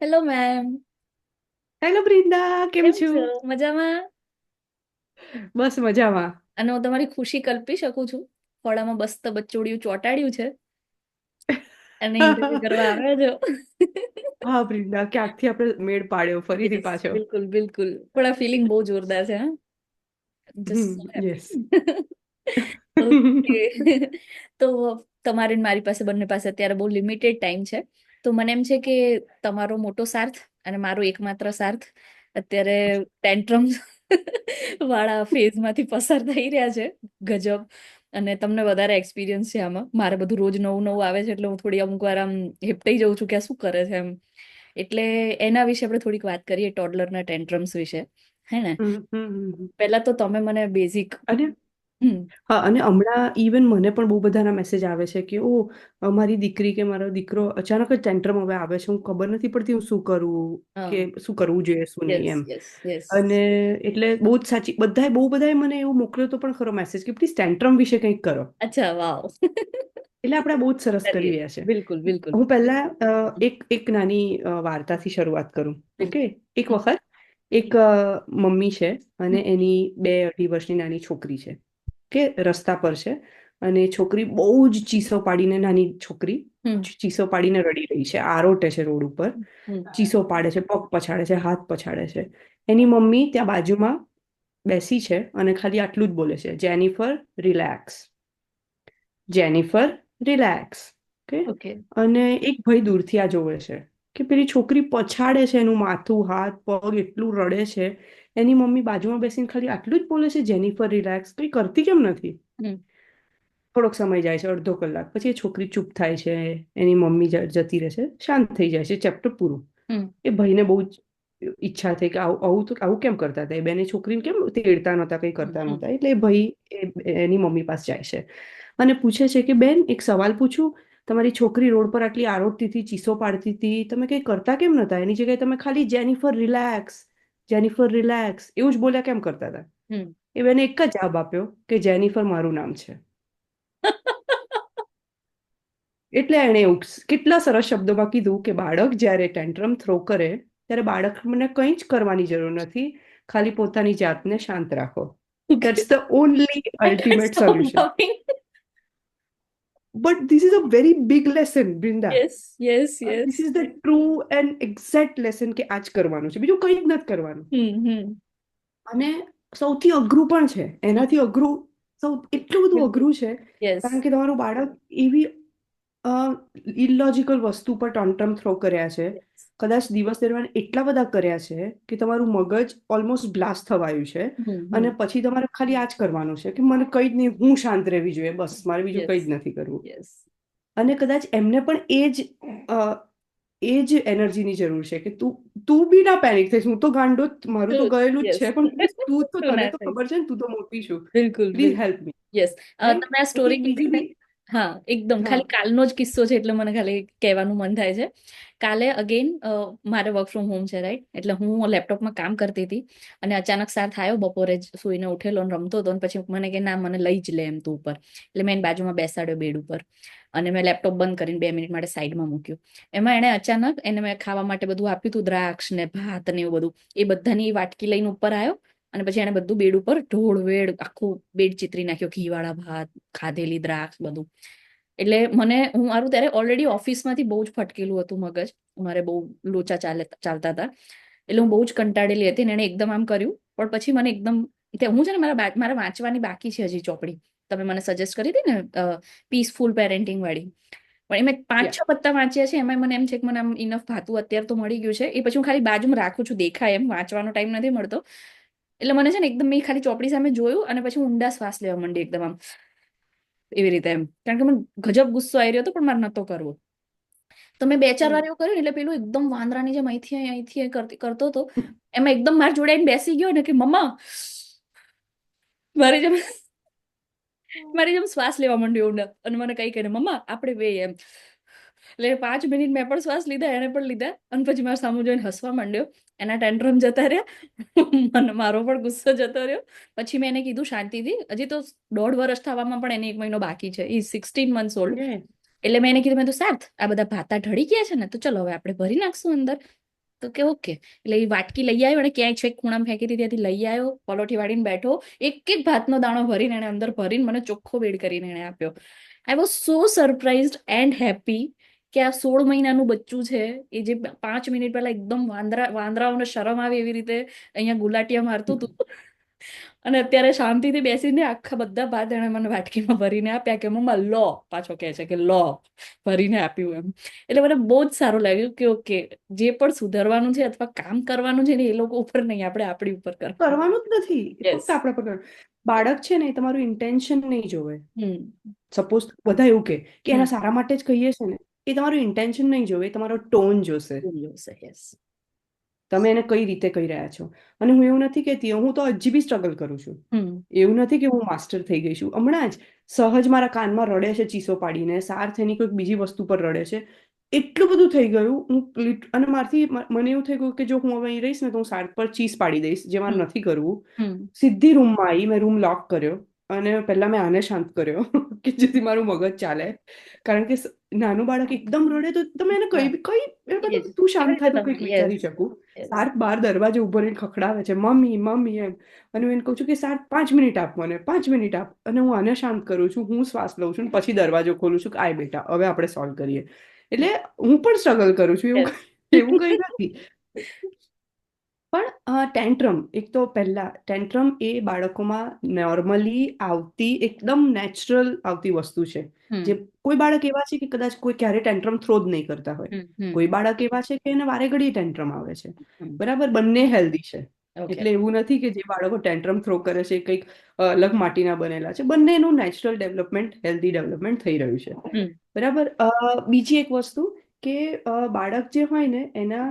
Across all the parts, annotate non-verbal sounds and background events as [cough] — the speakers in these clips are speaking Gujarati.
હેલો મેમ હેલો બ્રિંદા કેમ છું? મજામાં? બસ મજામાં. અને હું તમારી ખુશી કલ્પી શકું છું. ખોળામાં મસ્ત બચ્ચોડિયું ચોંટાડ્યું છે. અને કરવા આવ્યા છો. હા બ્રિંદા ક્યાંકથી આપણે મેળ પાડ્યો? ફરીથી પાછો. બિલકુલ બિલકુલ. પણ આ ફિલિંગ બહુ જોરદાર છે હા. [laughs] [laughs] તો તમારી મારી પાસે બંને પાસે અત્યારે બહુ લિમિટેડ ટાઈમ છે. તો મને એમ છે કે તમારો મોટો સાર્થ અને મારો એકમાત્ર સાર્થ અત્યારે ટેન્ટ્રમ વાળા ફેઝમાંથી પસાર થઈ રહ્યા છે ગજબ. અને તમને વધારે એક્સપિરિયન્સ છે આમાં. મારે બધું રોજ નવું નવું આવે છે એટલે હું થોડી અમુક વાર આમ હેપટાઈ જઉં છું કે આ શું કરે છે એમ. એટલે એના વિશે આપણે થોડીક વાત કરીએ ટોડલરના ટેન્ટ્રમ્સ વિશે. હે ને. પહેલા તો તમે મને બેઝિક અને હમ. હા અને હમણાં ઇવન મને પણ બહુ બધાના મેસેજ આવે છે કે ઓ મારી દીકરી કે મારો દીકરો અચાનક જ ટેન્ટ્રમ હવે આવે છે. હું ખબર નથી પડતી હું શું કરું કે શું કરવું જોઈએ શું નહીં યસ એમ. યસ યસ અને એટલે બહુ જ સાચી બધાએ બહુ બધાએ મને એવું મોકલ્યો તો પણ ખરો મેસેજ કે પ્લીઝ ટેન્ટ્રમ વિશે કંઈક કરો. અચ્છા વાવ. એટલે આપણે બહુ જ સરસ કરી કરીએ. રહ્યા છે. બિલકુલ બિલકુલ. હું પહેલા અ, એક એક નાની અ, વાર્તાથી શરૂઆત કરું. ઓકે? એક હમ, વખત એક અ, મમ્મી છે અને હમ, એની બે અઢી વર્ષની નાની છોકરી છે. કે રસ્તા પર છે અને છોકરી બહુ જ ચીસો પાડીને નાની છોકરી ચીસો પાડીને રડી રહી છે. આરોટે છે રોડ ઉપર. ચીસો પાડે છે પગ પછાડે છે હાથ પછાડે છે. એની મમ્મી ત્યાં બાજુમાં બેસી છે અને ખાલી આટલું જ બોલે છે Jennifer relax Jennifer relax okay અને એક ભાઈ દૂરથી આ જોવે છે કે પેલી છોકરી પછાડે છે એનું માથું હાથ પગ એટલું રડે છે એની મમ્મી બાજુમાં બેસીને ખાલી આટલું જ બોલે છે જેનિફર રિલેક્સ. કંઈ કરતી કેમ નથી? થોડોક સમય જાય છે અડધો કલાક. પછી એ છોકરી ચૂપ થાય છે એની મમ્મી જતી રહે છે શાંત થઈ જાય છે ચેપ્ટર પૂરું. એ ભાઈને બહુ જ ઈચ્છા થઈ કે આવું આવું તો આવું કેમ કરતા હતા? એ બેને છોકરીને કેમ તેડતા નહોતા કંઈ કરતા નહોતા? એટલે એ ભાઈ એની મમ્મી પાસે જાય છે. અને પૂછે છે કે બેન એક સવાલ પૂછું. તમારી છોકરી રોડ પર આટલી આરોટતી હતી ચીસો પાડતી હતી તમે કંઈ કરતા કેમ નહોતા? એની જગ્યાએ તમે ખાલી જેનિફર રિલેક્સ જેનિફર રિલેક્સ એવું જ બોલ્યા કેમ કરતા હતા. એ બેને એક જ જવાબ આપ્યો કે જેનિફર મારું નામ છે. [laughs] એટલે એણે કેટલા સરસ શબ્દોમાં કીધું કે બાળક જ્યારે ટેન્ટ્રમ થ્રો કરે ત્યારે બાળકને કંઈ જ કરવાની જરૂર નથી ખાલી પોતાની જાતને શાંત રાખો. That's the only ultimate solution laughing. But this is very very big lesson yes Yes, yes, this yes. Is the true and exact lesson કે આજ કરવાનું છે. બીજું કંઈ જ નથી કરવાનું. અને સૌથી અઘરું પણ છે. એનાથી અઘરું સૌ એટલું બધું અઘરું છે કારણ કે તમારું બાળક એવી ઇલોજિકલ વસ્તુ પર ટોન્ટમ થ્રો કર્યા છે. કદાચ દિવસ દરમિયાન એટલા બધા કર્યા છે કે તમારું મગજ ઓલમોસ્ટ બ્લાસ્ટ થવાયું છે. અને પછી તમારે ખાલી આ જ કરવાનું છે કે મને કંઈ જ નહીં હું શાંત રહેવી જોઈએ બસ મારે બીજું કંઈ જ નથી કરવું. અને કદાચ એમને પણ એ જ એ જ એનર્જીની જરૂર છે કે તું તું બી ના પેનિક થઈશ હું તો ગાંડો મારું તો ગયેલું જ છે પણ તું તો તને તો ખબર છે ને તું તો મોટી છું. બિલકુલ પ્લીઝ હેલ્પ મી યસ તમે આ સ્ટોરી કીધી હા એકદમ. હા. ખાલી કાલનો જ કિસ્સો છે એટલે મને ખાલી કહેવાનું મન થાય છે. કાલે અગેન મારે વર્ક ફ્રોમ હોમ છે રાઈટ એટલે હું લેપટોપમાં કામ કરતી હતી અને અચાનક સાર થયો બપોરે જ સુઈને ઉઠેલો અને રમતો હતો અને પછી મને કે ના મને લઈ જ લે એમ તું ઉપર. એટલે મેં એની બાજુમાં બેસાડ્યો બેડ ઉપર અને મેં લેપટોપ બંધ કરીને બે મિનિટ માટે સાઈડમાં મૂક્યું. એમાં એણે અચાનક એને મેં ખાવા માટે બધું આપ્યું હતું દ્રાક્ષ ને ભાત ને એવું બધું. એ બધાની વાટકી લઈને ઉપર આવ્યો અને પછી એને બધું બેડ ઉપર ઢોળ વેડ આખું બેડ ચિતરી નાખ્યો ઘીવાળા ભાત ખાધેલી દ્રાક્ષ બધું. એટલે મને હું મારું ત્યારે ઓલરેડી ઓફિસમાંથી બહુ જ ફટકેલું હતું મગજ. મારે બહુ લોચા ચાલે ચાલતા હતા. એટલે હું બહુ જ કંટાળેલી હતી અને એણે એકદમ આમ કર્યું. પણ પછી મને એકદમ હું છે ને મારા મારા વાંચવાની બાકી છે હજી ચોપડી. તમે મને સજેસ્ટ કરી હતી ને પીસફુલ પેરેન્ટિંગ વાળી. પણ એમાં પાંચ છ પત્તા વાંચ્યા છે એમાં મને એમ છે કે મને આમ ઇનફ ભાતું અત્યારે તો મળી ગયું છે. એ પછી હું ખાલી બાજુમાં રાખું છું દેખાય એમ. વાંચવાનો ટાઈમ નથી મળતો. એટલે મને છે ને એકદમ મેં ખાલી ચોપડી સામે જોયું અને પછી ઊંડા શ્વાસ લેવા માંડી એકદમ આમ એવી રીતે એમ. કારણ કે મને ગજબ ગુસ્સો આવી રહ્યો હતો પણ મારે નતો કરવો. તો મેં બે ચાર વાર એવું કર્યું એટલે પેલું એકદમ વાંદરાની જેમ અહીંથી અહીં, અહીંથી કરતો હતો. એમાં એકદમ માર જોડે બેસી ગયો ને કે મમ્મા મારી જેમ મારી જેમ શ્વાસ લેવા માંડ્યો ઊંડા. અને મને કઈ કહે મમ્મા આપણે બે એમ. એટલે પાંચ મિનિટ મેં પણ શ્વાસ લીધા એને પણ લીધા. અને પછી મારા સામુ જોઈને હસવા માંડ્યો. એના ટેન્ટ્રમ જતા રહ્યા. મને મારો પણ ગુસ્સો જતો રહ્યો. પછી મેં એને કીધું શાંતિથી હજી તો દોઢ વર્ષ થવામાં પણ એને એક મહિનો બાકી છે. ઈ સિક્સટીન મંથ્સ ઓલ્ડ એટલે મેં એને કીધું મેં તો સાથ આ બધા ભાતા ઢળી ગયા છે ને તો ચલો હવે આપણે ભરી નાખશું અંદર. તો કે ઓકે. એટલે એ વાટકી લઈ આવ્યો અને ક્યાંય છેક ખૂણામાં ફેંકી હતી ત્યાંથી લઈ આવ્યો પલોઠી વાળીને બેઠો. એક એક ભાતનો દાણો ભરીને એને અંદર ભરીને મને ચોખ્ખો બેડ કરીને એને આપ્યો. I was so surprised and happy કે આ સોળ મહિનાનું બચ્ચું છે એ જે પાંચ મિનિટ પહેલા એકદમ વાંદરા વાંદરાઓને શરમ આવે એવી રીતે અહીંયા ગુલાટિયા મારતું હતું. અને અત્યારે શાંતિથી બેસીને આખા બધા ભાત એણે મને વાટકીમાં ભરીને આપ્યા કે મમ્મા લો. પાછો કહે છે કે લો. ભરીને આપ્યું એમ. એટલે મને બહુ જ સારું લાગ્યું કે ઓકે જે પણ સુધારવાનું છે અથવા કામ કરવાનું છે ને એ લોકો ઉપર નહીં આપણે આપણી ઉપર કરવાનું જ નથી. ફક્ત આપણા પર બાળક છે ને તમારું ઇન્ટેન્શન નહીં જોવે. સપોઝ બધા એવું કે એના સારા માટે જ કહીએ છે ને. એ તમારું ઇન્ટેન્શન નહીં જોવે તમારો ટોન જોશે. યસ તમે એને કઈ રીતે કહી રહ્યા છો? અને હું એવું નથી કહેતી હું તો હજી બી સ્ટ્રગલ કરું છું. એવું નથી કે હું માસ્ટર થઈ ગઈ છું. હમણાં જ સહજ મારા કાનમાં રડે છે ચીસો પાડીને સાર્થ એની કોઈક બીજી વસ્તુ પર રડે છે. એટલું બધું થઈ ગયું હું અને મારથી મને એવું થઈ ગયું કે જો હું હવે અહીં રહીશ ને તો હું સાર્થ પર ચીસ પાડી દઈશ જે મારે નથી કરવું. સીધી રૂમમાં આવી મેં રૂમ લોક કર્યો. અને પહેલા મેં આને શાંત કર્યો [laughs] કે જેથી મારું મગજ ચાલે. કારણ કે નાનું બાળક એકદમ રડે તો તમે એને કઈ કઈ તું શાંત થાય તો કંઈક વિચારી શકું. સાત બાર દરવાજે ઊભો રહીને ખખડાવે છે મમ્મી મમ્મી એમ. અને હું એને કહું છું કે સાત પાંચ મિનિટ આપ મને પાંચ મિનિટ આપ. અને હું આને શાંત કરું છું હું શ્વાસ લઉં છું પછી દરવાજો ખોલું છું કે આય બેટા હવે આપણે સોલ્વ કરીએ. એટલે હું પણ સ્ટ્રગલ કરું છું એવું એવું કઈ નથી. [laughs] પણ ટેન્ટ્રમ એક તો પહેલા ટેન્ટ્રમ એ બાળકોમાં નોર્મલી આવતી એકદમ નેચરલ આવતી વસ્તુ છે. જે કોઈ બાળક એવા છે કે કદાચ કોઈ ક્યારે ટેન્ટ્રમ થ્રો જ નહીં કરતા હોય. કોઈ બાળક એવા છે કે એને વારે ઘડી ટેન્ટ્રમ આવે છે. બરાબર? બંને હેલ્ધી છે. એટલે એવું નથી કે જે બાળકો ટેન્ટ્રમ થ્રો કરે છે કંઈક અલગ માટીના બનેલા છે. બંનેનું નેચરલ ડેવલપમેન્ટ હેલ્ધી ડેવલપમેન્ટ થઈ રહ્યું છે. બરાબર? બીજી એક વસ્તુ કે બાળક જે હોય ને એના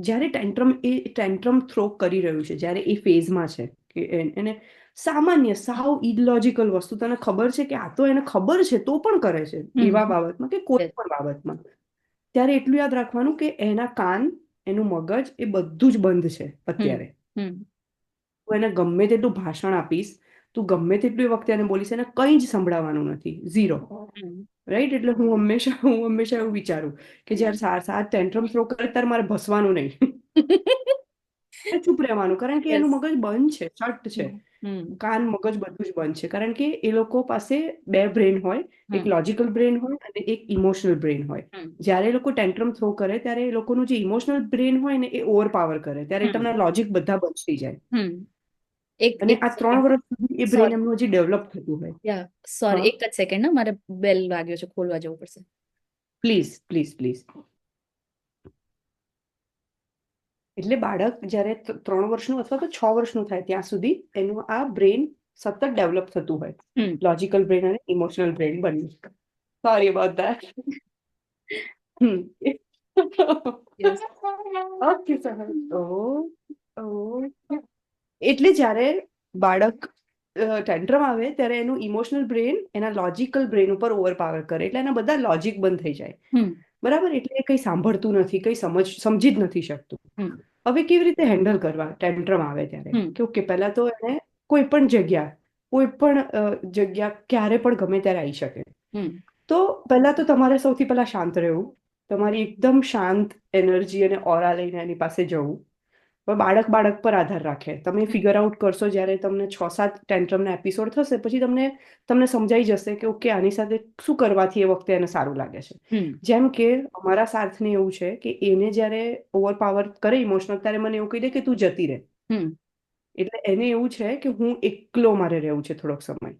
જ્યારે ટેન્ટ્રમ એ ટેન્ટ્રમ થ્રો કરી રહ્યું છે જ્યારે એ ફેઝમાં છે કે એને સામાન્ય સાવ ઇલોજિકલ વસ્તુ તને ખબર છે કે આ તો એને ખબર છે તો પણ કરે છે એવા બાબતમાં કે કોઈ પણ બાબતમાં. ત્યારે એટલું યાદ રાખવાનું કે એના કાન એનું મગજ એ બધું જ બંધ છે અત્યારે. હું એને ગમે તેટલું ભાષણ આપીશ તું ગમે તેટલું વખતે એને બોલીશ એને કંઈ જ સંભળાવાનું નથી. ઝીરો રાઈટ એટલે હું હંમેશા હું હંમેશા એવું વિચારું કે જ્યારે સાર સાર ટેન્ટ્રમ થ્રો કરે ત્યારે મારે ભસવાનું નહીં. [laughs] ચૂપ રહેવાનું. કારણ કે એનું મગજ બંધ છે શટ છે. કાન મગજ બધું જ બંધ છે. કારણ કે એ લોકો પાસે બે બ્રેન હોય એક લોજિકલ બ્રેન હોય અને એક ઇમોશનલ બ્રેન હોય. જ્યારે એ લોકો ટેન્ટ્રમ થ્રો કરે ત્યારે એ લોકોનું જે ઇમોશનલ બ્રેન હોય ને એ ઓવર પાવર કરે. ત્યારે. તમને લોજિક બધા બંધ થઈ જાય. એક અને આ ત્રણ વર્ષ સુધી એ બ્રેન એમનું હજી ડેવલપ થતું હોય. સોરી એક જ સેકન્ડ ના મારે બેલ વાગ્યો છે ખોલવા જવું પડશે. પ્લીઝ પ્લીઝ પ્લીઝ એટલે બાળક જ્યારે ત્રણ વર્ષનું અથવા તો છ વર્ષનું થાય ત્યાં સુધી એનું આ બ્રેન સતત ડેવલપ થતું હોય. લોજિકલ બ્રેન અને ઇમોશનલ બ્રેન બન્યું sorry about that okay sir ઓ એટલે જ્યારે બાળક ટેન્ટ્રમ આવે ત્યારે એનું ઇમોશનલ બ્રેન એના લોજિકલ બ્રેન ઉપર ઓવરપાવર કરે. એટલે એના બધા લોજિક બંધ થઈ જાય. બરાબર? એટલે એ કંઈ સાંભળતું નથી કંઈ સમજ સમજી જ નથી શકતું. હવે કેવી રીતે હેન્ડલ કરવા? ટેન્ટ્રમ આવે ત્યારે. કે ઓકે પહેલા તો એને કોઈ પણ જગ્યા કોઈ પણ જગ્યા ક્યારે પણ ગમે ત્યારે આવી શકે. તો પહેલા તો તમારે સૌથી પહેલા શાંત રહેવું. તમારી એકદમ શાંત એનર્જી અને ઓરા લઈને એની પાસે જવું. હવે બાળક બાળક પર આધાર રાખે. તમે ફિગર આઉટ કરશો જ્યારે તમને છ સાત ટેન્ટ્રમના એપિસોડ થશે પછી તમને તમને સમજાઈ જશે કે ઓકે આની સાથે શું કરવાથી એ વખતે એને સારું લાગે છે. જેમ કે અમારા સાથને એવું છે કે એને જ્યારે ઓવરપાવર કરે ઇમોશનલ ત્યારે મને એવું કહી દે કે તું જતી રહે. એટલે એને એવું છે કે હું એકલો મારે રહેવું છે થોડોક સમય.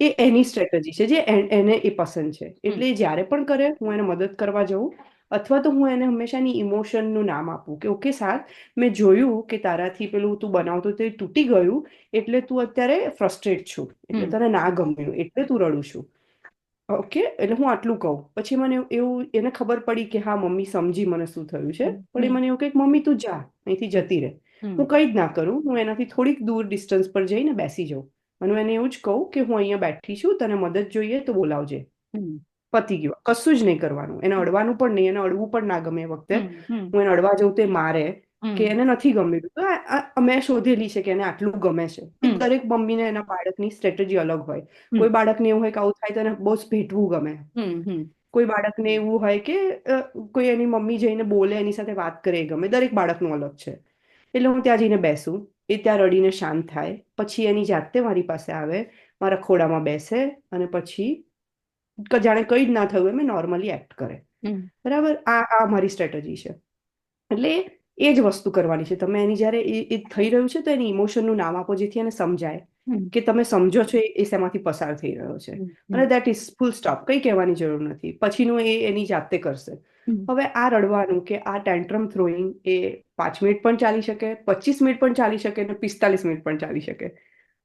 એ એની સ્ટ્રેટેજી છે જે એને એ પસંદ છે. એટલે જ્યારે પણ કરે હું એને મદદ કરવા જઉં. અથવા તો હું એને હંમેશા એની ઇમોશનનું નામ આપું કે ઓકે સાર મેં જોયું કે તારાથી પેલું તું બનાવતો તે તૂટી ગયું એટલે તું અત્યારે ફ્રસ્ટ્રેટ છું એટલે તને ના ગમ્યું એટલે તું રડું છું. ઓકે એટલે હું આટલું કહું. પછી મને એવું- એને ખબર પડી કે હા મમ્મી સમજી મને શું થયું છે. પણ એ મને એવું કે મમ્મી તું જા અહીંથી જતી રહે. હું કંઈ જ ના કરું હું એનાથી થોડીક દૂર ડિસ્ટન્સ પર જઈને બેસી જાઉં. અને એને એવું જ કહું કે હું અહીંયા બેઠી છું તને મદદ જોઈએ તો બોલાવજે. પતી ગયું. કશું જ નહીં કરવાનું. એને અડવાનું પણ નહીં એને અડવું પણ ના ગમે એ વખતે. હું એને અડવા જઉં તે મારે કે એને નથી ગમ્યું. તો અમે શોધેલી છે કે એને આટલું ગમે છે. દરેક મમ્મીને એના બાળકની સ્ટ્રેટેજી અલગ હોય. કોઈ બાળકને એવું હોય કે આવું થાય તો એને બહુ ભેટવું ગમે. કોઈ બાળકને એવું હોય કે કોઈ એની મમ્મી જઈને બોલે એની સાથે વાત કરે એ ગમે. દરેક બાળકનું અલગ છે. એટલે હું ત્યાં જઈને બેસું. એ ત્યાં રડીને શાંત થાય. પછી એની જાતે મારી પાસે આવે. મારા ખોડામાં બેસે અને પછી જાણે કઈ જ ના થયું એમ નોર્મલી એક્ટ કરે. બરાબર? આ આ મારી સ્ટ્રેટેજી છે. એટલે એ જ વસ્તુ કરવાની છે. તમે એની જ્યારે એ થઈ રહ્યું છે તો એની ઇમોશનનું નામ આપો જેથી એને સમજાય કે તમે સમજો છો એ એ શેમાંથી પસાર થઈ રહ્યો છે. અને દેટ ઇઝ ફૂલ સ્ટોપ કંઈ કહેવાની જરૂર નથી. પછીનું એ એની જાતે કરશે. હવે આ રડવાનું કે આ ટેન્ટ્રમ થ્રોઈંગ એ પાંચ મિનિટ પણ ચાલી શકે પચીસ મિનિટ પણ ચાલી શકે અને પિસ્તાલીસ મિનિટ પણ ચાલી શકે.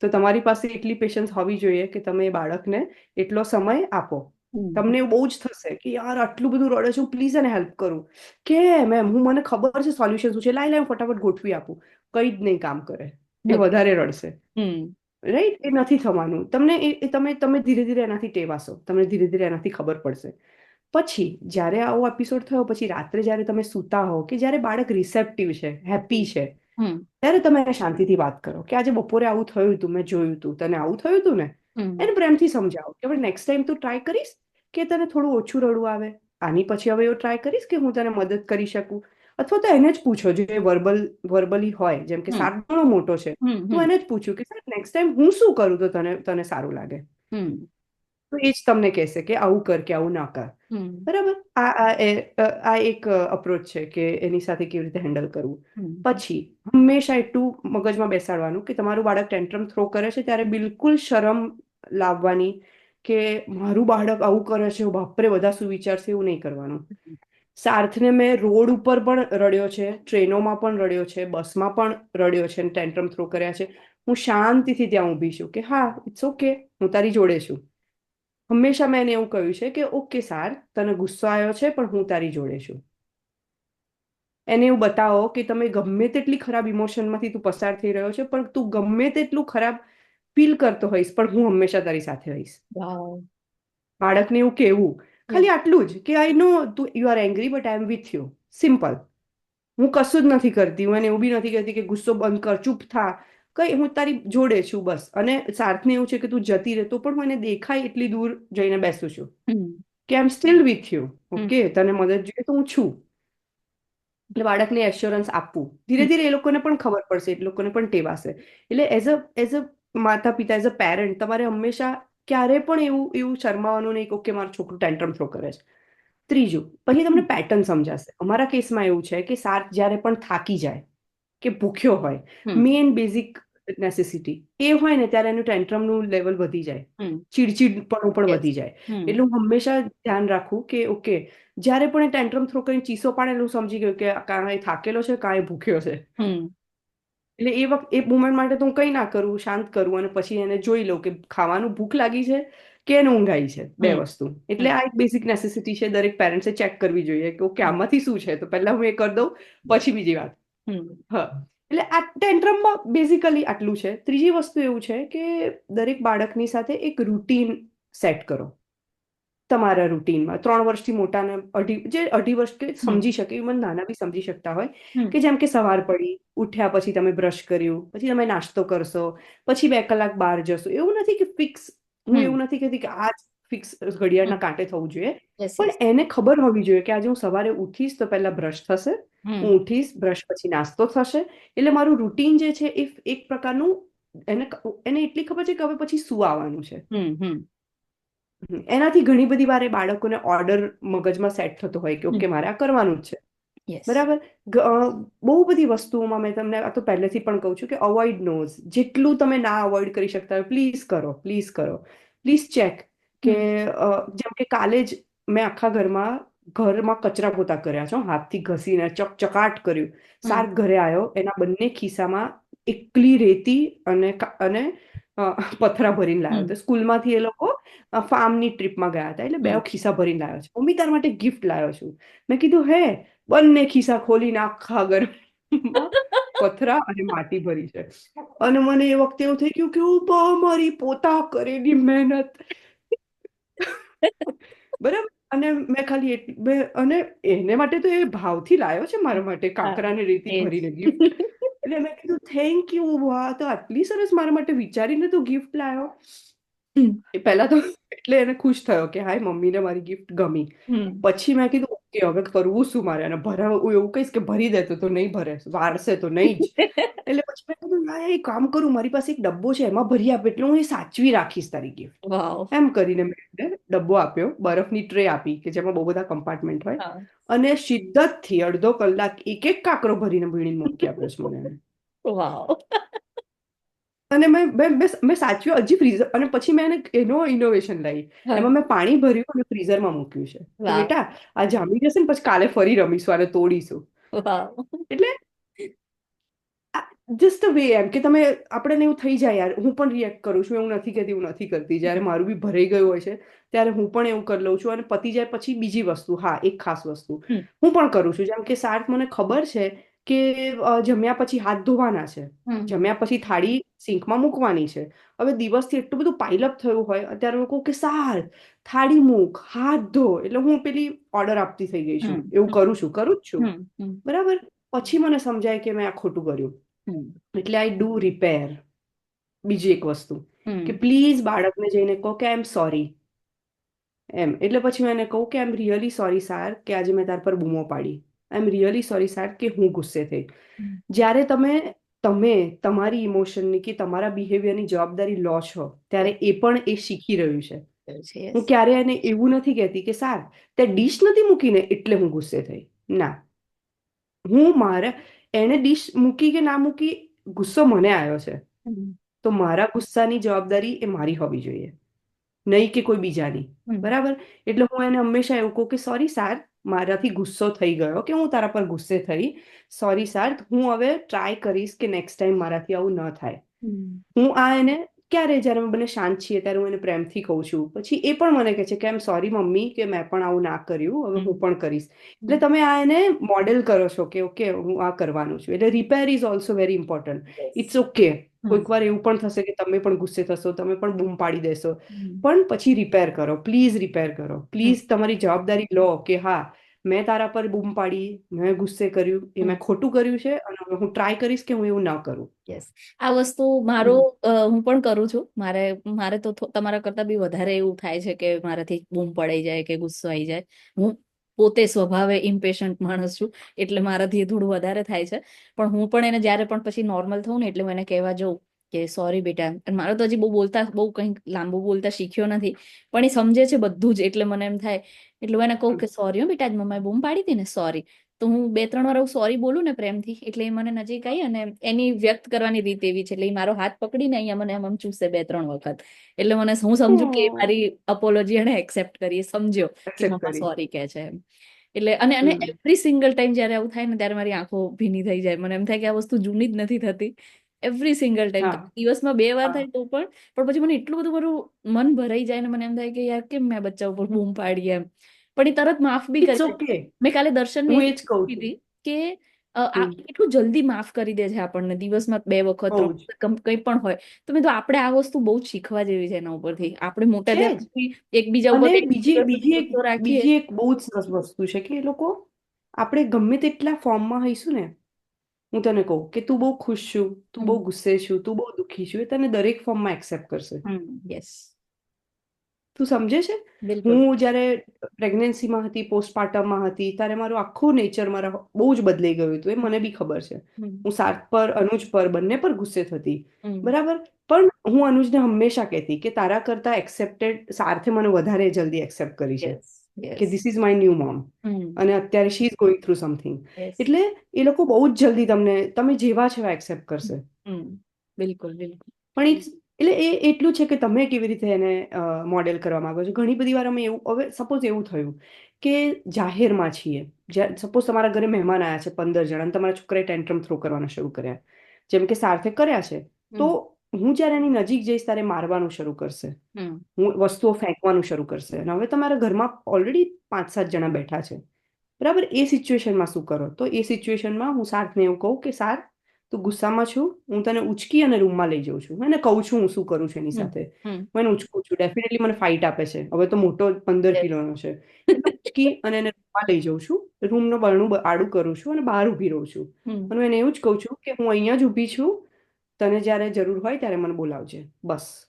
તો તમારી પાસે એટલી પેશન્સ હોવી જોઈએ કે તમે બાળકને એટલો સમય આપો. તમને એવું બહુ જ થશે કે યાર આટલું બધું રડે છે હું પ્લીઝ એને હેલ્પ કરું. કેમ એમ? હું મને ખબર છે સોલ્યુશન શું છે? લાઈ લાઈ ફટાફટ ગોઠવી આપું. કંઈ જ નહીં કામ કરે. એ વધારે રડશે. હમ. રાઈટ એ નથી થવાનું. તમને એ તમે તમે ધીરે ધીરે એનાથી ટેવાશો. તમને ધીરે ધીરે એનાથી ખબર પડશે. પછી જ્યારે આવો એપિસોડ થયો પછી રાત્રે જ્યારે તમે સૂતા હો કે જ્યારે બાળક રિસેપ્ટિવ છે હેપી છે ત્યારે તમે શાંતિથી વાત કરો કે આજે બપોરે આવું થયું હતું મેં જોયું હતું તને આવું થયું હતું ને? એને પ્રેમથી સમજાવો કે હવે નેક્સ્ટ ટાઈમ તું ટ્રાય કરીશ કે તને થોડું ઓછું રડવું આવે. આની પછી હવે એવું ટ્રાય કરીશ કે હું તને મદદ કરી શકું. અથવા તો એને જ પૂછો જે વર્બલ વર્બલી હોય જેમ કે. સાત ગણો મોટો છે. હું તો એને જ પૂછ્યું કે સર નેક્સ્ટ ટાઈમ હું શું કરું તો તને તને સારું લાગે? હમ. તો એ જ તમને કહેશે કે આવું કર કે આવું ના કર. બરાબર? આ આ આ એક અપ્રોચ છે કે એની સાથે કેવી રીતે હેન્ડલ કરવું. પછી હંમેશા એટલું મગજમાં બેસાડવાનું કે તમારું બાળક ટેન્ટ્રમ થ્રો કરે છે ત્યારે બિલકુલ શરમ લાવવાની કે મારું બાળક આવું કરે છે બાપરે બધા શું વિચારશે એવું નહીં કરવાનું. સાર્થને મેં રોડ ઉપર પણ રડ્યો છે ટ્રેનોમાં પણ રડ્યો છે બસમાં પણ રડ્યો છે ટેન્ટ્રમ થ્રો કર્યા છે. હું શાંતિથી ત્યાં ઊભી છું કે હા ઇટ્સ ઓકે હું તારી જોડે છું. હંમેશા મેં એને એવું કહ્યું છે કે ઓકે સાર તને ગુસ્સો આવ્યો છે પણ હું તારી જોડે છું. એને એવું બતાવો કે તમે ગમે તેટલી ખરાબ ઇમોશનમાંથી તું પસાર થઈ રહ્યો છે પણ તું ગમે તેટલું ખરાબ ફીલ કરતો હોઈશ પણ હું હંમેશા તારી સાથે રહીશ. બાળકને એવું કહેવું. ખાલી આટલું જ કે આઈ નો તું you are angry but I am with you simple હું કશું જ નથી કરતી. હું એને એવું બી નથી કહેતી કે ગુસ્સો બંધ કર ચૂપ થા. કઈ હું તારી જોડે છું બસ. અને સાર્થને એવું છે કે તું જતી રહે તો પણ હું એને દેખાય એટલી દૂર જઈને બેસું છું. કે I am still with you. Okay તને મદદ જોઈએ તો હું છું. એટલે બાળકને એશ્યોરન્સ આપવું. ધીરે ધીરે એ લોકોને પણ ખબર પડશે એ લોકોને પણ ટેવાશે. એટલે એઝ અ એઝ અ માતા પિતા એઝ અ પેરેન્ટ તમારે હંમેશા ક્યારે પણ એવું એવું શરમાવાનું નહીં કે મારું છોકરું ટેન્ટ્રમ થ્રો કરે છે. ત્રીજું પછી તમને પેટર્ન સમજાશે. અમારા કેસમાં એવું છે કે સાર્થ જ્યારે પણ થાકી જાય કે ભૂખ્યો હોય. મેઇન બેઝિક નેસેસિટી એ હોય ને ત્યારે એનું ટેન્ટ્રમનું લેવલ વધી જાય. ચીડચીડપણું પણ વધી જાય. એટલે હું હંમેશા ધ્યાન રાખું કે ઓકે જ્યારે પણ એ ટેન્ટ્રમ થ્રો કરીને ચીસો પાડે એટલે હું સમજી ગયો કે કાં એ થાકેલો છે કાં એ ભૂખ્યો છે. એટલે એ વખત એ મુમેન્ટ માટે તો હું કંઈ ના કરું શાંત કરું અને પછી એને જોઈ લઉં કે ખાવાનું ભૂખ લાગી છે કે એને ઊંઘાઈ છે. બે વસ્તુ. એટલે આ એક બેઝિક નેસેસિટી છે. દરેક પેરેન્ટ્સે ચેક કરવી જોઈએ કે ઓકે આમાંથી શું છે? તો પહેલા હું એ કરી દઉં પછી બીજી વાત. હા. એટલે આ ટેન્ટ્રમમાં બેઝિકલી આટલું છે. ત્રીજી વસ્તુ એવું છે કે દરેક બાળકની સાથે એક રૂટીન સેટ કરો. તમારા રૂટીનમાં ત્રણ વર્ષથી મોટાને અઢી જે અઢી વર્ષ કે સમજી શકે ઇવન નાના બી સમજી શકતા હોય કે જેમ કે સવાર પડી ઉઠ્યા પછી તમે બ્રશ કર્યું પછી તમે નાસ્તો કરશો પછી બે કલાક બહાર જશો. એવું નથી કે ફિક્સ હું એવું નથી કહેતી કે આ ફિક્સ ઘડિયાળના કાંટે થવું જોઈએ. પણ એને ખબર હોવી જોઈએ કે આજે હું સવારે ઉઠીશ તો પહેલા બ્રશ થશે હું ઉઠીશ બ્રશ પછી નાસ્તો થશે. એટલે મારું રૂટીન જે છે એ એક પ્રકારનું એને એને એટલી ખબર છે કે હવે પછી શું આવવાનું છે. એનાથી ઘણી બધી વાર એ બાળકોને ઓર્ડર મગજમાં સેટ થતો હોય કે ઓકે મારે આ કરવાનું જ છે. બરાબર? ગ- અ, બહુ બધી વસ્તુઓમાં મેં તમને આ તો પહેલેથી પણ કહું છું કે અવોઇડ નોઝ જેટલું તમે ના અવોઇડ કરી શકતા હોય પ્લીઝ કરો પ્લીઝ કરો. પ્લીઝ ચેક કે અ, જેમ કે કાલે જ મેં આખા ઘરમાં ઘરમાં કચરા પોતા કર્યા છે હાથથી ઘસીને ચકચકાટ કર્યું. સાર્ક ઘરે આવ્યો એના બંને ખિસ્સામાં એકલી રેતી અને અને પથરા ભરીને લાવ્યો હતો. સ્કૂલમાંથી એ લોકો ફાર્મની ટ્રીપમાં ગયા હતા. એટલે બે. ખિસ્સા ભરીને લાવ્યો છે. મમ્મી તાર માટે ગિફ્ટ લાવ્યો છું. મેં કીધું હે બંને ખિસ્સા ખોલીને આખા ઘર પથરા અને માટી ભરી છે. અને મને એ વખતે એવું થઈ ગયું કે હું મારી પોતા કરેલી મહેનત. બરાબર? અને મેં ખાલી એટલી બે અને એને માટે તો એ ભાવથી લાવ્યો છે મારા માટે કાંકરાને રેતી. ભરીને ગિફ્ટ એટલે મેં કીધું થેન્ક યુ વાહ તો આટલી સરસ મારા માટે વિચારીને તું ગિફ્ટ લાવ્યો એ પહેલા તો એટલે એને ખુશ થયો કે હાય મમ્મીને મારી ગિફ્ટ ગમી. પછી મેં કીધું ઓકે હવે કરવું શું મારે? અને ભરાવ હું એવું કહીશ કે ભરી દે તો નહીં ભરે વારસે તો નહીં જ. [laughs] એટલે પછી મેં કીધું ના એક કામ કરું મારી પાસે એક ડબ્બો છે એમાં ભરી આપે એટલે હું એ સાચવી રાખીશ તારી ગિફ્ટ એમ કરીને મેં ડબ્બો આપ્યો બરફની ટ્રે આપી કે જેમાં બહુ બધા કમ્પાર્ટમેન્ટ હોય. અને શિદ્દતથી અડધો કલાક એક એક કાકરો ભરીને ભીણીને મૂકી આપ્યો છે મને. [laughs] અને મેં મેં મેં સાચવ્યો હજી ફ્રીઝર અને પછી મેં એને એનો ઇનોવેશન લાવી. એમાં મેં પાણી ભર્યું અને ફ્રીઝરમાં મૂક્યું છે. બેટા આ જામી જશે ને પછી કાલે ફરી રમીશું અને તોડીશું. એટલે જસ્ટ વે એમ કે તમે આપણને એવું થઈ જાય યાર. હું પણ રિએક્ટ કરું છું એવું નથી કહેતી હું નથી કરતી. જ્યારે મારું બી ભરાઈ ગયું હોય છે ત્યારે હું પણ એવું કરી લઉં છું અને પતી જાય પછી બીજી વસ્તુ. હા એક ખાસ વસ્તુ. હું પણ કરું છું. જેમ કે સાર્થ મને ખબર છે કે જમ્યા પછી હાથ ધોવાના છે. જમ્યા પછી થાળી સિંકમાં મૂકવાની છે. હવે દિવસથી એટલું બધું પાઇલઅપ થયું હોય અત્યારે લોકો કે સાર થાળી મૂક હાથ ધો. એટલે હું પેલી ઓર્ડર આપતી થઈ ગઈ છું. એવું કરું છું કરું જ છું. બરાબર? પછી મને સમજાય કે મેં આ ખોટું કર્યું. એટલે આઈ ડુ રિપેર બીજી એક વસ્તુ. કે પ્લીઝ બાળકને જઈને કહો કે આઈ એમ સોરી એમ. એટલે પછી હું એને કહું કે આઈ એમ રિયલી સોરી સાર કે આજે મેં તાર પર બૂમો પાડી. આઈ એમ રિયલી સોરી સાર કે હું ગુસ્સે થઈ. જ્યારે તમે તમે તમારી ઇમોશનની કે તમારા બિહેવિયરની જવાબદારી લો છો ત્યારે એ પણ એ શીખી રહ્યું છે. છે હું ક્યારે એને એવું નથી કહેતી કે સાર તે ડીશ નથી મૂકીને એટલે હું ગુસ્સે થઈ. ના. હું મારા એને ડીશ મૂકી કે ના મૂકી ગુસ્સો મને આવ્યો છે. તો મારા ગુસ્સાની જવાબદારી એ મારી હોવી જોઈએ. નહીં કે કોઈ બીજાની. બરાબર? એટલે હું એને હંમેશા એવું કહું કે સોરી સાર મારાથી ગુસ્સો થઈ ગયો કે હું તારા પર ગુસ્સે થઈ. સોરી સાર હું હવે ટ્રાય કરીશ કે નેક્સ્ટ ટાઈમ મારાથી આવું ન થાય. હું આ એને ક્યારે જ્યારે અમે બંને શાંત છીએ ત્યારે હું એને પ્રેમથી કહું છું. પછી એ પણ મને કહે છે કે એમ સોરી મમ્મી કે મેં પણ આવું ના કર્યું. હવે હું પણ કરીશ. એટલે તમે આ એને મોડેલ કરો છો કે ઓકે હું આ કરવાનું છું. એટલે repair is also very important it's okay કોઈક વાર એવું પણ થશે કે તમે પણ ગુસ્સે થશો તમે પણ બૂમ પાડી દેશો. પણ પછી રિપેર કરો. પ્લીઝ રિપેર કરો. પ્લીઝ તમારી જવાબદારી લો કે હા મેં તારા પર બૂમ પાડી મેં ગુસ્સે કર્યું એ મેં ખોટું કર્યું છે અને હું ટ્રાય કરીશ કે હું એવું ના કરું. યસ આ વસ્તુ મારો હું પણ કરું છું. મારે મારે તો તમારા કરતા બી વધારે એવું થાય છે કે મારાથી બૂમ પડાઈ જાય કે ગુસ્સો આવી જાય. હું પોતે સ્વભાવે ઇમ્પેશન્ટ માણસ છું એટલે મારાથી થોડું વધારે થાય છે. પણ હું પણ એને જ્યારે પણ પછી નોર્મલ થઉં ને એટલે હું એને કહેવા જાઉં કે સોરી બેટા અને મારો તો હજી બહુ બોલતા બહુ કંઈક લાંબુ બોલતા શીખ્યો નથી પણ એ સમજે છે બધું જ એટલે મને એમ થાય એટલે હું એને કહું કે સોરી હો બેટા આજ મમ્માએ બૂમ પાડી હતી ને સોરી તો હું બે ત્રણ વાર સોરી બોલું ને પ્રેમથી એટલે એ મને નજીક આવી અને એની વ્યક્ત કરવાની રીત એવી છે એટલે એ મારો હાથ પકડીને અહીંયા મને આમ આમ ચૂસે બે ત્રણ વખત. એટલે મને હું સમજુ કે. મારી અપોલોજી એને એક્સેપ્ટ કરી સમજ્યો કે મમ્મા સોરી કહે છે એમ. એટલે અને અને એવરી સિંગલ ટાઈમ જયારે આવું થાય ને ત્યારે મારી આંખો ભીની થઈ જાય. મને એમ થાય કે આ વસ્તુ જૂની જ નથી થતી. એવરી સિંગલ ટાઈમ દિવસમાં બે વાર થાય તો પણ પણ પછી મને એટલું બધું મારું મન ભરાઈ જાય ને મને એમ થાય કે યાર કેમ મેં બચ્ચા ઉપર બૂમ પાડી એમ. પણ એ તરત માફ બી કરી. ઓકે મેં કાલે એ એ જ કહું કીધી કે. કેટલું જલ્દી માફ કરી દે છે આપણને. દિવસમાં બે વખત ત્રણ કંઈ પણ હોય. તો મેં તો આપણે આ વસ્તુ બહુ શીખવા જેવી છે એના ઉપરથી. આપણે મોટા થયા એકબીજા ઉપર બીજી બીજી એક બીજી એક બહુ જ સરસ વસ્તુ છે કે એ લોકો આપણે ગમે તેટલા ફોર્મમાં હઈશું ને હું તને કહું કે તું બહુ ખુશ છું તું બહુ ગુસ્સે છું તું બહુ દુઃખી છું એ તને દરેક ફોર્મમાં એક્સેપ્ટ કરશે. યસ તું સમજે છે? હું જ્યારે પ્રેગ્નન્સીમાં હતી પોસ્ટપાર્ટમમાં હતી ત્યારે મારું આખું નેચર મારા બહુ જ બદલાઈ ગયું હતું એ મને બી ખબર છે. હું સાર્થ પર અનુજ પર બંને પર ગુસ્સે થતી. બરાબર? પણ હું અનુજને હંમેશા કહેતી કે તારા કરતા એક્સેપ્ટેડ સાર્થે મને વધારે જલ્દી એક્સેપ્ટ કરી છે. કે this is my new mom અને અત્યારે she is going through something એટલે એ લોકો બહુ જ જલ્દી તમને તમે જેવા છે એક્સેપ્ટ કરશે. બિલકુલ બિલકુલ. પણ એટલે એ એટલું છે કે તમે કેવી રીતે એને મોડેલ કરવા માંગો છો. ઘણી બધી વાર અમે એવું હવે સપોઝ એવું થયું કે જાહેરમાં છીએ. સપોઝ તમારા ઘરે મહેમાન આવ્યા છે પંદર જણા અને તમારા છોકરાએ ટેન્ટ્રમ થ્રો કરવાના શરૂ કર્યા. જેમ કે સાર્થે કર્યા છે. તો હું જ્યારે એની નજીક જઈશ ત્યારે મારવાનું શરૂ કરશે. હું વસ્તુઓ ફેંકવાનું શરૂ કરશે. અને હવે તમારા ઘરમાં ઓલરેડી પાંચ સાત જણા બેઠા છે. બરાબર? એ સિચ્યુએશનમાં શું કરો? તો એ સિચ્યુએશનમાં હું સાર્થને એવું કહું કે સાર તું ગુસ્સામાં છું. હું તને ઉચકી અને રૂમમાં લઈ જાઉં છું. અને કહું છું હું શું કરું છું એની સાથે. હું એને ઉચકું છું. ડેફિનેટલી મને ફાઇટ આપે છે. હવે તો મોટો પંદર. કિલોનો છે. ઉચકી અને એને રૂમમાં લઈ જાઉં છું. રૂમનું બરણું આડું કરું છું અને બહાર ઊભી રહું છું. અને એને એવું જ કહું છું કે હું અહીંયા જ ઊભી છું. તને જ્યારે જરૂર હોય ત્યારે મને બોલાવજે. બસ.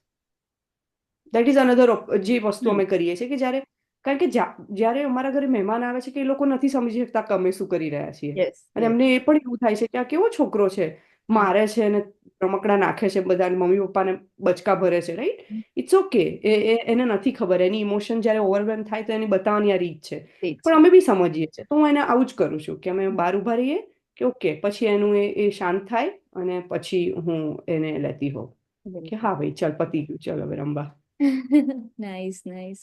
દેટ ઇઝ અનધર જે વસ્તુ અમે કરીએ છીએ કે જ્યારે કારણ કે જ્યારે અમારા ઘરે મહેમાન આવે છે કે એ લોકો નથી સમજી શકતા કે અમે શું કરી રહ્યા છીએ. અને એમને એ પણ એવું થાય છે કે આ કેવો છોકરો છે? મારે છે અને રમકડા નાખે છે બધા મમ્મી પપ્પાને બચકા ભરે છે રાઈટ ઇટ્સ ઓકે એ- એને નથી ખબર. એની ઇમોશન જ્યારે ઓવરવેમ થાય તો એની બતાવવાની આ રીત છે. પણ અમે બી સમજીએ છીએ. તો હું એને આવું જ કરું છું કે અમે બહાર ઊભા રહીએ કે ઓકે પછી એનું એ એ શાંત થાય અને પછી હું એને લેતી હોઉં. કે હા ભાઈ ચાલ પતી ગયું ચાલ હવે રમવા. નાઇસ નાઇસ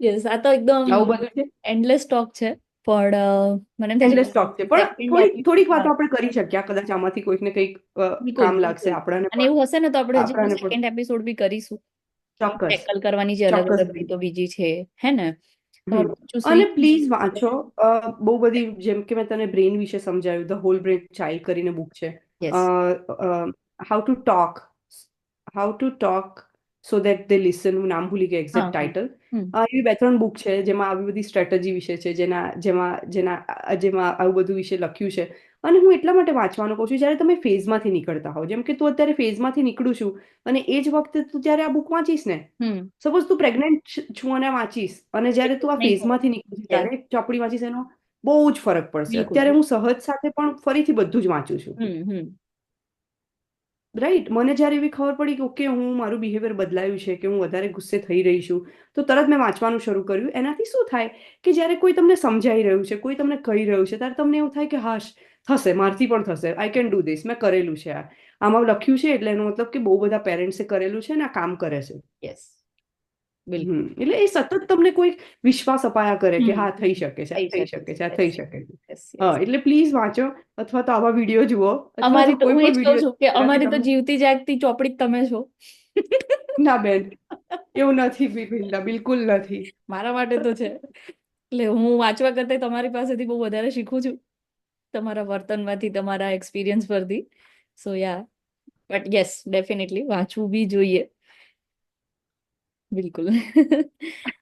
યસ આ તો એકદમ આવું બધું છે? એન્ડલેસ ટોક છે પણ મને એન્ડલેસ ટોક છે પણ થોડી થોડીક વાતો આપણે કરી શકીએ કદાચ આમાંથી કોઈકને કંઈક કામ લાગશે આપણને અને એવું હશે ને તો આપણે. સેકન્ડ એપિસોડ બી કરીશું. ચોક્કસ. ટેકલ કરવાની જે અલગ અલગ રીતો બીજી છે હે ને? અને પ્લીઝ વાંચો. બહુ બધી જેમ કે મેં તને બ્રેઇન વિશે સમજાવ્યું ધ હોલ બ્રેન ચાઇલ્ડ કરીને બુક છે. How to talk how to talk so that they listen હું નામ ભૂલી ગઈ એક્ઝેક્ટ ટાઇટલ એવી બે ત્રણ બુક છે જેમાં આવી બધી સ્ટ્રેટેજી વિશે છે જેના જેમાં જેના જેમાં આવું બધું વિશે લખ્યું છે. અને હું એટલા માટે વાંચવાનું કહું છું જ્યારે તમે ફેઝમાંથી નીકળતા હો જેમ કે તું અત્યારે ફેઝમાંથી નીકળું છું અને એ જ વખતે તું જ્યારે આ બુક વાંચીશ ને સપોઝ તું પ્રેગ્નેન્ટ છું અને વાંચીશ અને જ્યારે તું આ ફેઝમાંથી નીકળું છું ત્યારે ચોપડી વાંચીશ એનો બહુ જ ફરક પડશે. અત્યારે હું સહજ સાથે પણ ફરીથી બધું જ વાંચું છું. રાઈટ મને જ્યારે એવી ખબર પડી કે ઓકે હું મારું બિહેવિયર બદલાયું છે કે હું વધારે ગુસ્સે થઈ રહી છું. તો તરત મેં વાંચવાનું શરૂ કર્યું. એનાથી શું થાય કે જ્યારે કોઈ તમને સમજાઈ રહ્યું છે કોઈ તમને કહી રહ્યું છે ત્યારે તમને એવું થાય કે હાશ થશે મારથી પણ થશે. આઈ કેન ડુ ધીસ મેં કરેલું છે આ. આમાં લખ્યું છે એટલે એનો મતલબ કે બહુ બધા પેરેન્ટ્સે કરેલું છે ને આ કામ કરે છે. યસ બિલકુલ. એટલે એ સતત તમને કોઈ વિશ્વાસ અપાયા કરે કે હા થઈ શકે છે થઈ શકે છે. થઈ શકે છે. એટલે પ્લીઝ વાંચો અથવા તો આવા વીડિયો જુઓ અમારી તો હું જ છું કે અમારી તો જીવતી જાગતી ચોપડી તમે છો. [laughs] ના બેન એવું નથી બિલકુલ બિલકુલ નથી. મારા માટે તો છે. એટલે હું વાંચવા કરતા તમારી પાસેથી બહુ વધારે શીખું છું. તમારા વર્તનમાંથી તમારા એક્સપિરિયન્સ પરથી. So ya but yes definitely વાંચવું બી જોઈએ. બિલકુલ. [laughs]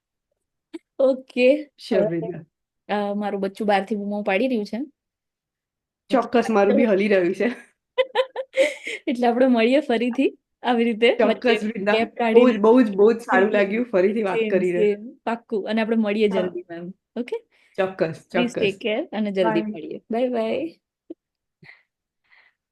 ઓકે મારું બચ્ચું બહારથી બૂમો પાડી રહ્યું છે. ચોક્કસ મારું બી હલી રહ્યું છે. [laughs] એટલે આપણે મળીએ ફરીથી આવી રીતે. ચોક્કસ બહુ જ બહુ જ સારું લાગ્યું ફરીથી વાત કરી પાક્કું. અને આપણે મળીએ. જલ્દી મેમ ઓકે ચોક્કસ ચોક્કસ. ટેક કેર અને જલ્દી મળીએ. Bye bye